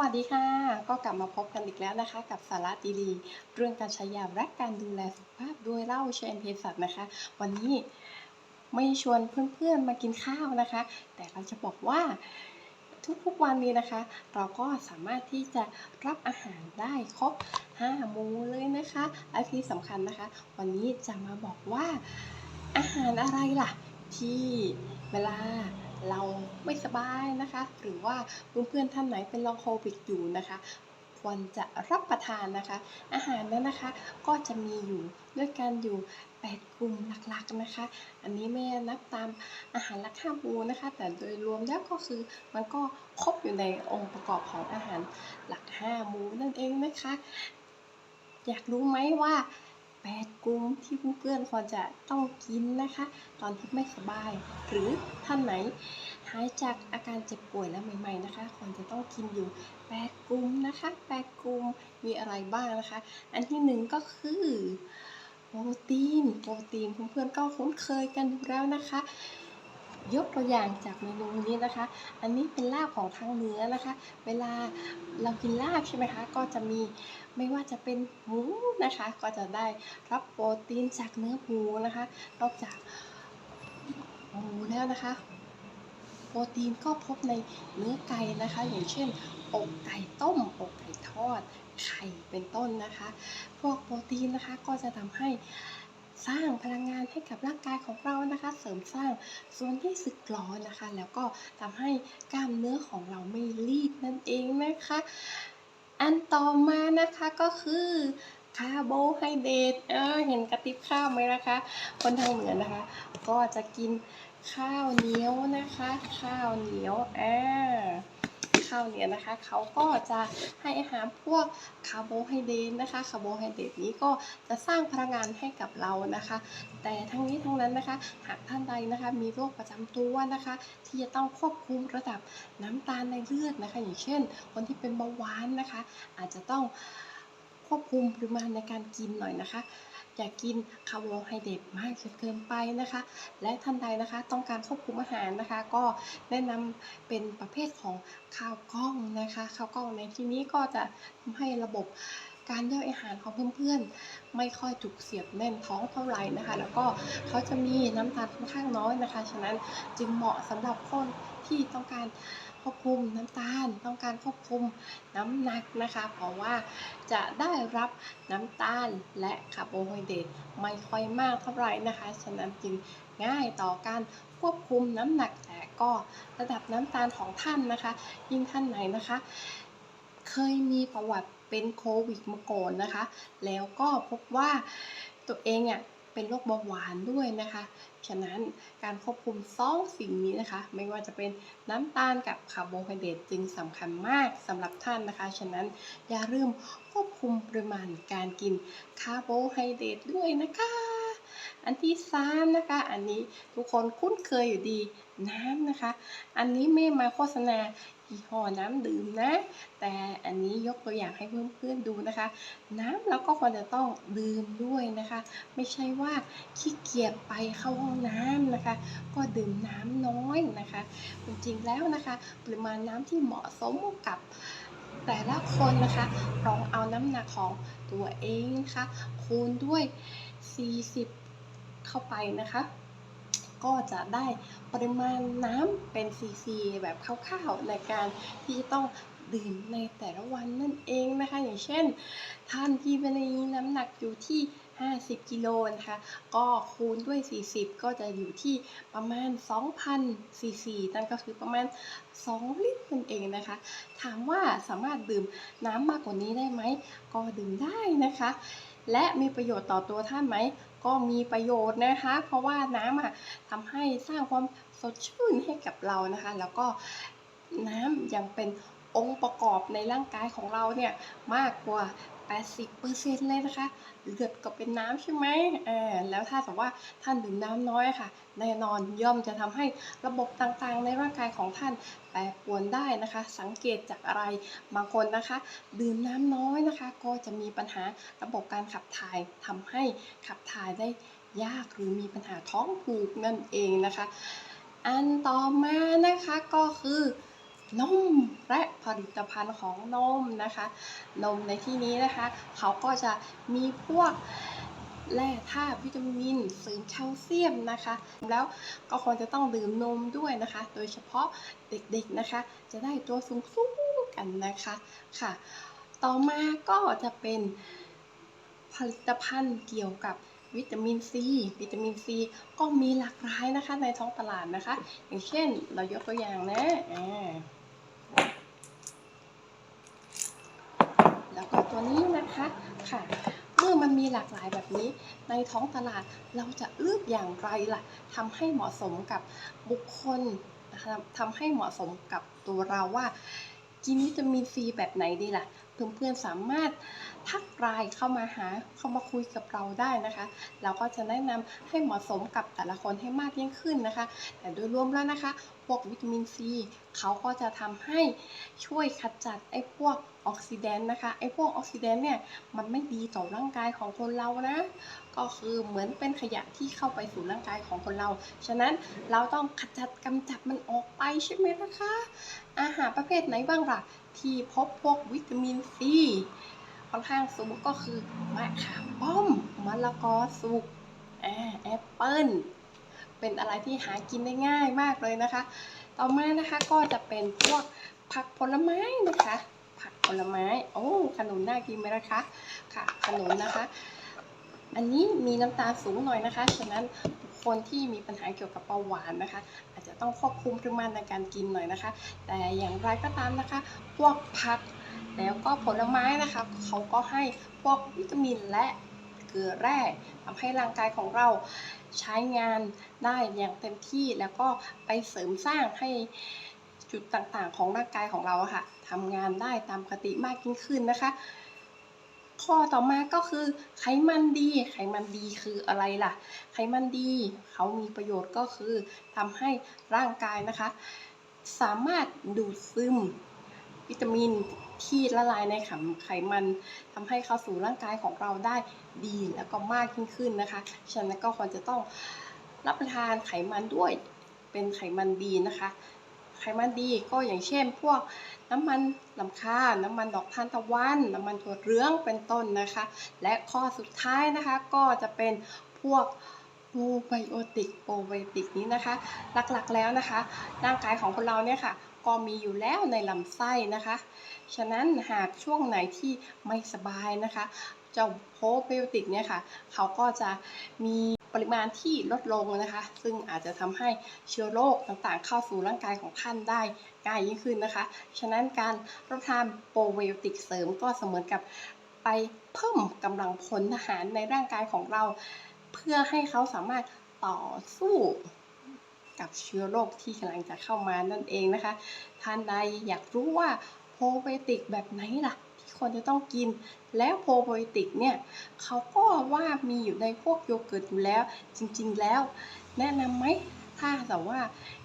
วัสดีค่ะ ก็กลับมาพบกันอีกแล้วนะคะ กับสาระดีๆเรื่องการใช้ยาและการดูแลสุขภาพด้วยเหล้าเชนเภสัชนะคะ วันนี้ไม่ชวนเพื่อนๆมากินข้าวนะคะ แต่เราจะบอกว่าทุกๆวันนี้นะคะ เราก็สามารถที่จะรับอาหารได้ครบ5หมู่เลยนะคะและที่สำคัญนะคะ วันนี้จะมาบอกว่าอาหารอะไรล่ะ ที่เวลา เราไม่สบายนะคะ หรือว่าเพื่อนๆท่านไหนเป็นลองโควิดอยู่นะคะควรจะรับประทานนะคะ อาหารนั้นนะคะก็จะมีอยู่ด้วยกันอยู่ 8 กลุ่มหลักๆนะคะ อันนี้ไม่นับตามอาหารหลักห้ามูนะคะ แต่โดยรวมแล้วก็คือมันก็ครบอยู่ในองค์ประกอบของอาหารหลักห้ามูนั่นเองนะคะ อยากรู้ไหมว่า 8 กลุ่มที่เพื่อนๆควรจะต้องกินนะคะ ตอนที่ไม่สบาย หรือท่านไหนหายจากอาการเจ็บป่วยแล้วใหม่ ๆนะคะ ควรจะต้องกินอยู่ 8 กลุ่มนะคะ 8 กลุ่มมีอะไรบ้างนะคะ อันที่หนึ่งก็คือโปรตีน โปรตีนเพื่อนๆก็คุ้นเคยกันอยู่แล้วนะคะ ยกตัวอย่างจากเมนูนี้นะคะ อันนี้เป็นลาบของทางเหนือนะคะ เวลาเรากินลาบใช่ไหมคะ ก็จะมีไม่ว่าจะเป็นหมูนะคะ ก็จะได้รับโปรตีนจากเนื้อหมูนะคะ นอกจากหมูแล้วนะคะ โปรตีนก็พบในเนื้อไก่นะคะ อย่างเช่นอกไก่ต้มอกไก่ทอดไข่เป็นต้นนะคะ พวกโปรตีนนะคะก็จะทำให้ สร้างพลังงานให้กับร่างกายของเรานะคะ เสริมสร้างส่วนที่สึกหรอนะคะ แล้วก็ทำให้กล้ามเนื้อของเราไม่รีบนั่นเองนะคะ อันต่อมานะคะก็คือคาร์โบไฮเดรตเออเห็นกระติบข้าวไหมนะคะ คนทางเหนือนะคะ ก็จะกินข้าวเหนียวนะคะ ข้าวเหนียวอ่า ข้าวเนี่ยนะคะเขาก็จะให้อาหารพวกคาร์โบไฮเดรตนะคะคาร์โบไฮเดรตนี้ก็จะสร้างพลังงานให้กับเรานะคะ แต่ทั้งนี้ทั้งนั้นนะคะ หากท่านใดนะคะมีโรคประจำตัวนะคะ ที่จะต้องควบคุมระดับน้ำตาลในเลือดนะคะ อย่างเช่น คนที่เป็นเบาหวานนะคะ อาจจะต้องควบคุมปริมาณในการกินหน่อยนะคะ อย่ากกินคาร์โบไฮเดรตมากจนเกินไปนะคะ และท่านใดนะคะต้องการควบคุมอาหารนะคะ ก็แนะนำเป็นประเภทของข้าวกล้องนะคะข้าวกล้องในที่นี้ก็จะทำให้ระบบ การย่อยอาหารของเพื่อนๆ ไม่ค่อยถูกเสียบแน่นท้องเท่าไหร่นะคะ แล้วก็เขาจะมีน้ำตาลค่อนข้างน้อยนะคะ ฉะนั้นจึงเหมาะสำหรับคนที่ต้องการควบคุมน้ำตาล ต้องการควบคุมน้ำหนักนะคะ เพราะว่าจะได้รับน้ำตาลและคาร์โบไฮเดรตไม่ค่อยมากเท่าไหร่นะคะ ฉะนั้นจึงง่ายต่อการควบคุมน้ำหนักแต่ก็ระดับน้ำตาลของท่านนะคะ ยิ่งท่านไหนนะคะ เคยมีประวัติเป็นโควิดมาก่อนนะคะ แล้วก็พบว่าตัวเองอะเป็นโรคเบาหวานด้วยนะคะ ฉะนั้นการควบคุมสองสิ่งนี้นะคะ ไม่ว่าจะเป็นน้ำตาลกับคาร์โบไฮเดรตจึงสำคัญมากสำหรับท่านนะคะ ฉะนั้นอย่าลืมควบคุมปริมาณการกินคาร์โบไฮเดรตด้วยนะคะ อันที่สามนะคะ อันนี้ทุกคนคุ้นเคยอยู่ดีน้ำนะคะ อันนี้ไม่มาโฆษณา ยี่ห้อน้ำดื่มนะ แต่อันนี้ยกตัวอย่างให้เพื่อนๆดูนะคะ น้ำเราก็ควรจะต้องดื่มด้วยนะคะ ไม่ใช่ว่าขี้เกียจไปเข้าห้องน้ำนะคะ ก็ดื่มน้ำน้อยนะคะจริงๆแล้วนะคะ ปริมาณน้ำที่เหมาะสมกับแต่ละคนนะคะลองเอาน้ำหนักของตัวเองนะคะคูณด้วย 40 เข้าไปนะคะ ก็จะได้ปริมาณน้ำเป็นซีซีแบบคร่าวๆในการที่จะต้องดื่มในแต่ละวันนั่นเองนะคะ อย่างเช่น ท่านที่มีน้ำหนักอยู่ที่ 50 กิโลนะคะก็คูณด้วย 40 ก็จะอยู่ที่ประมาณ 2,000ซีซีนั่นก็คือประมาณ 2 ลิตรนั่นเองนะคะ ถามว่าสามารถดื่มน้ำมากกว่านี้ได้ไหม ก็ดื่มได้นะคะ และมีประโยชน์ต่อตัวท่านไหม ก็มีประโยชน์นะคะ เพราะว่าน้ำอะทำให้สร้างความสดชื่นให้กับเรานะคะ แล้วก็น้ำยังเป็น องค์ประกอบในร่างกายของเราเนี่ยมากกว่า 80%เลยนะคะ เลือดก็เป็นน้ำใช่ไหมเออแล้วถ้าสมมติว่าท่านดื่มน้ำน้อยค่ะ แน่นอนย่อมจะทำให้ระบบต่างๆ ในร่างกายของท่านแปรปรวนได้นะคะ สังเกตจากอะไรบางคนนะคะ ดื่มน้ำน้อยนะคะ ก็จะมีปัญหาระบบการขับถ่ายทำให้ขับถ่ายได้ยากหรือมีปัญหาท้องผูกนั่นเองนะคะ อันต่อมานะคะก็คือนมและ ผลิตภัณฑ์ของนมนะคะ นมในที่นี้นะคะ เขาก็จะมีพวกแร่ธาตุวิตามินเสริมแคลเซียมนะคะ แล้วก็ควรจะต้องดื่มนมด้วยนะคะ โดยเฉพาะเด็กๆนะคะ จะได้ตัวสูงๆกันนะคะค่ะ ต่อมาก็จะเป็นผลิตภัณฑ์เกี่ยวกับวิตามินซีวิตามินซีก็มีหลากหลายนะคะในท้องตลาดนะคะ อย่างเช่นเรายกตัวอย่างนะอ่า แล้วก็ตัวนี้นะคะค่ะ เมื่อมันมีหลากหลายแบบนี้ ในท้องตลาดเราจะเลือกอย่างไรล่ะทำให้เหมาะสมกับบุคคลนะคะทำให้เหมาะสมกับตัวเราว่า กินวิตามินซีแบบไหนดีล่ะเพื่อนๆสามารถทักไลน์เข้ามาหาเข้ามาคุยกับเราได้นะคะ เราก็จะแนะนำให้เหมาะสมกับแต่ละคนให้มากยิ่งขึ้นนะคะ แต่โดยรวมแล้วนะคะพวกวิตามินซีเขาก็จะทำให้ช่วยขจัดไอ้พวกออกซิแดนต์นะคะ ไอ้พวกออกซิแดนต์เนี่ยมันไม่ดีต่อร่างกายของคนเรานะ ก็คือเหมือนเป็นขยะที่เข้าไปสู่ร่างกายของคนเรา ฉะนั้นเราต้องขจัดกำจัดมันออกไปใช่ไหมนะคะ อาหารประเภทไหนบ้างล่ะ ที่พบพวกวิตามินซีค่อนข้างสูงก็คือมะขามป้อมมะละกอสุกแอปเปิ้ล เป็นอะไรที่หากินได้ง่ายมากเลยนะคะ ต่อมานะคะก็จะเป็นพวกผักผลไม้นะคะ ผักผลไม้ โอ้ขนุนน่ากินไหมนะคะ ค่ะขนุนนะคะ อันนี้มีน้ำตาลสูงหน่อยนะคะ ฉะนั้นคนที่มีปัญหาเกี่ยวกับเบาหวานนะคะ อาจจะต้องควบคุมปริมาณในการกินหน่อยนะคะ แต่อย่างไรก็ตามนะคะ พวกผักแล้วก็ผลไม้นะคะเขาก็ให้พวกวิตามินและเกลือแร่ทำให้ร่างกายของเรา ใช้งานได้อย่างเต็มที่แล้วก็ไปเสริมสร้างให้จุดต่างๆ ของร่างกายของเราค่ะทำงานได้ตามปกติมากยิ่งขึ้นนะคะ ข้อต่อมาก็คือไขมันดี ไขมันดีคืออะไรล่ะ ไขมันดี เขามีประโยชน์ก็คือทำให้ร่างกายนะคะ สามารถดูดซึม วิตามินที่ละลายในไขมันทำให้เข้าสู่ร่างกายของเราได้ดีแล้วก็มากยิ่งขึ้นนะคะฉะนั้นก็ควรจะต้องรับประทานไขมันด้วยเป็นไขมันดีนะคะ ไขมันดีก็อย่างเช่น พวกน้ำมันลำข้าน้ำมันดอกทานตะวัน น้ำมันถั่วเหลืองเป็นต้นนะคะ และข้อสุดท้ายนะคะก็จะเป็นพวกโปรไบโอติกโปรไบโอติกนี้นะคะ หลักๆแล้วนะคะ ร่างกายของคนเราเนี่ยค่ะ ก็มีอยู่แล้วในลำไส้นะคะ ฉะนั้นหากช่วงไหนที่ไม่สบายนะคะเจ้าโปรไบโอติกเนี่ยค่ะ เขาก็จะมีปริมาณที่ลดลงนะคะ ซึ่งอาจจะทำให้เชื้อโรคต่างๆ เข้าสู่ร่างกายของท่านได้ง่ายยิ่งขึ้นนะคะ ฉะนั้นการรับประทานโปรไบโอติกเสริมก็เสมือนกับไปเพิ่มกำลังพลทหารในร่างกายของเรา เพื่อให้เขาสามารถต่อสู้ กับเชื้อโรคที่กำลังจะเข้ามานั่นเองนะคะ ท่านใดอยากรู้ว่าโปรไบโอติกแบบไหนล่ะที่ควรจะต้องกิน แล้วโปรไบโอติกเนี่ยเขาก็ว่ามีอยู่ในพวกโยเกิร์ตอยู่แล้ว จริงๆแล้ว แนะนำไหมถ้าแต่ว่า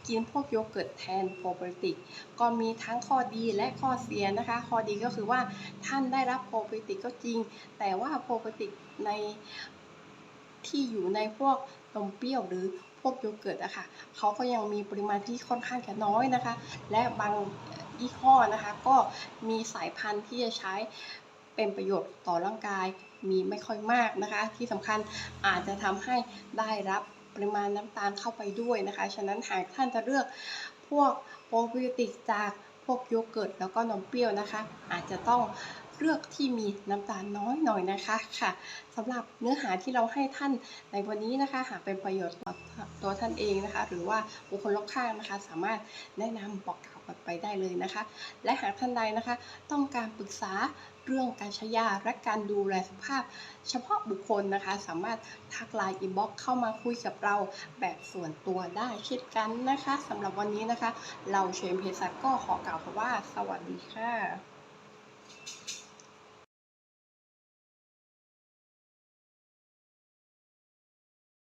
กินพวกโยเกิร์ตแทนโปรไบโอติก ก็มีทั้งข้อดีและข้อเสียนะคะ ข้อดีก็คือว่าท่านได้รับโปรไบโอติกก็จริง แต่ว่าโปรไบโอติกในที่อยู่ในพวกนมเปรี้ยวหรือ วกโยเกิร์ตอะค่ะเขาก็ยังมีปริมาณที่ค่อนข้างจะน้อยนะคะ และบางยี่ห้อนะคะ ก็มีสายพันธุ์ที่จะใช้เป็นประโยชน์ต่อร่างกายมีไม่ค่อยมากนะคะ ที่สำคัญอาจจะทำให้ได้รับปริมาณน้ำตาลเข้าไปด้วยนะคะ ฉะนั้นหากท่านจะเลือกพวกโปรไบโอติกจากพวกโยเกิร์ตแล้วก็นมเปรี้ยวนะคะ อาจจะต้อง เลือกที่มีน้ำตาลน้อยหน่อยนะคะค่ะสำหรับเนื้อหาที่เราให้ท่านในวันนี้นะคะ หากเป็นประโยชน์ต่อตัวท่านเองนะคะ หรือว่าบุคคลรอบข้างนะคะ สามารถแนะนำบอกกล่าวกันไปได้เลยนะคะ และหากท่านใดนะคะ ต้องการปรึกษาเรื่องการใช้ยาและการดูแลสุขภาพ เฉพาะบุคคลนะคะ สามารถทักไลน์อินบ็อกเข้ามาคุยกับเราแบบส่วนตัวได้เช่นกันนะคะสำหรับวันนี้นะคะ เราเชนเพสัตก็ขอกล่าวคำว่า สวัสดีค่ะ